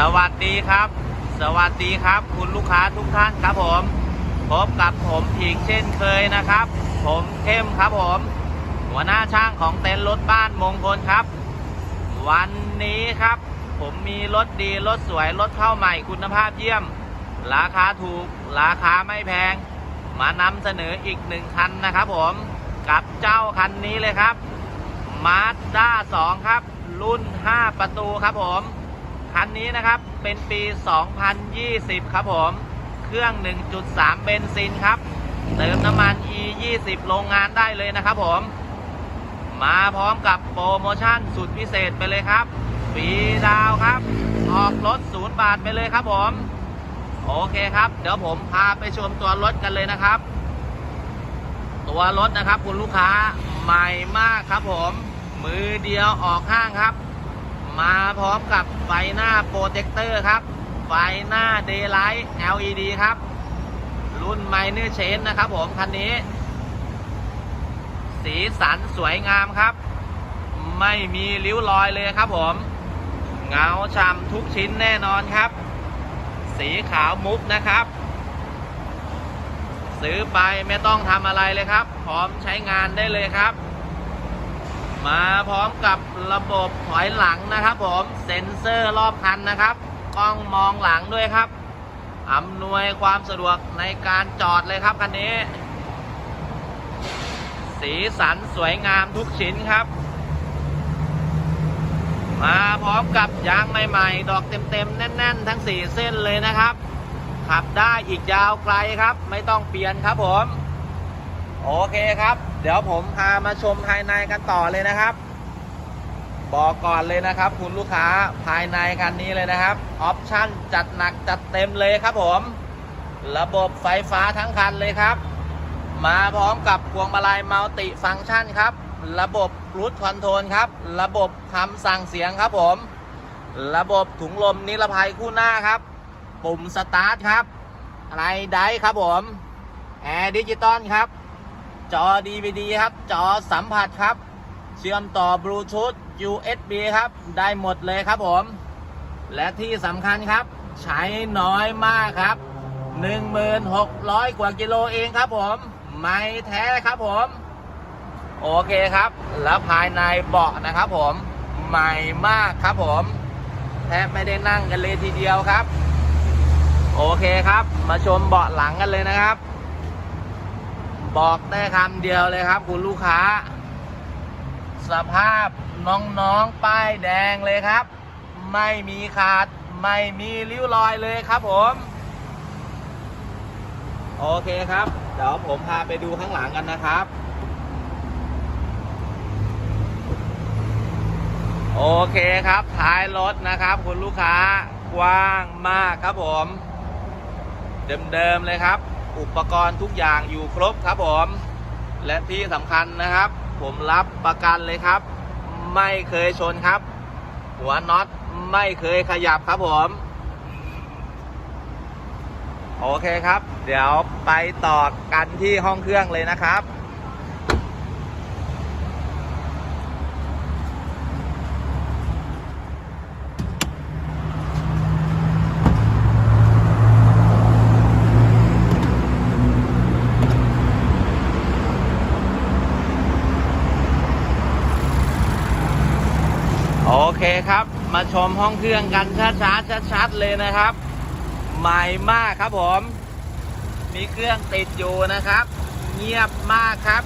สวัสดีครับ สวัสดีครับ คุณลูกค้าทุกท่านครับผม พบกับผมอีกเช่นเคยนะครับ ผมเข้มครับผม หัวหน้าช่างของเต็นท์รถบ้านมงคลครับ วันนี้ครับ ผมมีรถดีรถสวยรถเข้าใหม่คุณภาพเยี่ยม ราคาถูก ราคาไม่แพง มานำเสนออีกหนึ่งคันนะครับผม กับเจ้าคันนี้เลยครับมาสด้า2ครับ รุ่น 5 ประตูครับผม คันนี้นะครับเป็นปี 2020 ครับผม เครื่อง 1.3 เบนซินครับ เติมน้ำมัน E 20โรงงานได้เลยนะครับผม มาพร้อมกับโปรโมชั่นสุดพิเศษไปเลยครับฟรีดาวครับ ออกรถศูนย์บาทไปเลยครับผม โอเคครับ เดี๋ยวผมพาไปชมตัวรถกันเลยนะครับ ตัวรถนะครับคุณลูกค้าใหม่มากครับผม มือเดียวออกห้างครับ มาพร้อมกับไฟหน้าโปรเจคเตอร์ครับ ไฟหน้าเดย์ไลท์ LED ครับ รุ่นไมเนอร์เชนนะครับผม คันนี้ สีสันสวยงามครับ ไม่มีริ้วรอยเลยครับผม เงาช่ำทุกชิ้นแน่นอนครับ สีขาวมุกนะครับ ซื้อไปไม่ต้องทำอะไรเลยครับ พร้อมใช้งานได้เลยครับ มาพร้อมกับระบบถอยหลังนะครับผม เซ็นเซอร์รอบคันนะครับ กล้องมองหลังด้วยครับ อำนวยความสะดวกในการจอดเลยครับคันนี้ สีสันสวยงามทุกชิ้นครับ มาพร้อมกับยางใหม่ ๆ ดอกเต็มๆ แน่น ๆ ทั้ง 4 เส้นเลยนะครับ ขับได้อีกยาวไกลครับ ไม่ต้องเปลี่ยนครับผม โอเคครับ เดี๋ยวผมพามาชมภายในกันต่อเลยนะครับ บอกก่อนเลยนะครับ คุณลูกค้าภายในคันนี้เลยนะครับ ออปชั่นจัดหนักจัดเต็มเลยครับผม ระบบไฟฟ้าทั้งคันเลยครับ มาพร้อมกับพวงมาลัยมัลติฟังก์ชันครับ ระบบรูทคอนโทรลครับ ระบบคำสั่งเสียงครับผม ระบบถุงลมนิรภัยคู่หน้าครับ ปุ่มสตาร์ทครับอะไรได้ครับผม แอร์ดิจิตอลครับ จอ DVD ครับ จอสัมผัสครับ เชื่อมต่อบลูทูธ USB ครับ ได้หมดเลยครับผม และที่สำคัญครับ ใช้น้อยมากครับ 1,600 กว่ากิโลเองครับผม ไม่แท้ครับผม โอเคครับ แล้วภายในเบาะนะครับผม ใหม่มากครับผม แทบไม่ได้นั่งกันเลยทีเดียวครับ โอเคครับ มาชมเบาะหลังกันเลยนะครับ บอกได้คำเดียวเลยครับ คุณลูกค้า สภาพน้องๆ ป้ายแดงเลยครับ ไม่มีขาด ไม่มีริ้วรอยเลยครับผม โอเคครับ เดี๋ยวผมพาไปดูข้างหลังกันนะครับ โอเคครับ ท้ายรถนะครับ คุณลูกค้ากว้างมากครับผม เดิมๆเลยครับ อุปกรณ์ทุกอย่างอยู่ครบครับผม และที่สำคัญนะครับ ผมรับประกันเลยครับ ไม่เคยชนครับ หัวน็อตไม่เคยขยับครับผม โอเคครับ เดี๋ยวไปต่อกันที่ห้องเครื่องเลยนะครับ เคครับ มาชมห้องเครื่องกันช้าๆชัดๆเลยนะครับ ใหม่มากครับผม มีเครื่องติดอยู่นะครับ เงียบมากครับ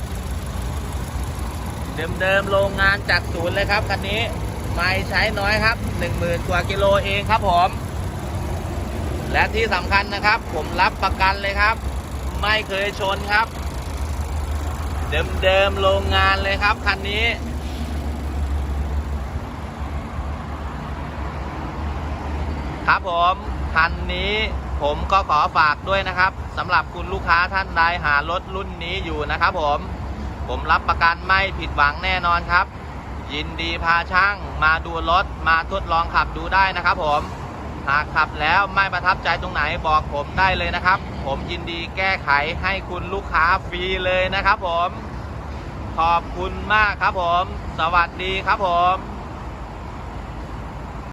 เดิมๆโรงงานจากศูนย์เลยครับคันนี้ไม่ใช้น้อยครับ 10,000 กว่ากิโลเองครับผม และที่สำคัญนะครับ ผมรับประกันเลยครับ ไม่เคยชนครับ เดิมๆโรงงานเลยครับคันนี้ ครับผมคันนี้ผมก็ขอฝากด้วยนะครับสำหรับคุณลูกค้าท่านใดหารถรุ่นนี้อยู่นะครับผม ผมรับประกันไม่ผิดหวังแน่นอนครับ ยินดีพาช่างมาดูรถมาทดลองขับดูได้นะครับผมหากขับแล้วไม่ประทับใจตรงไหนบอกผมได้เลยนะครับ ผมยินดีแก้ไขให้คุณลูกค้าฟรีเลยนะครับผม ขอบคุณมากครับผม สวัสดีครับผม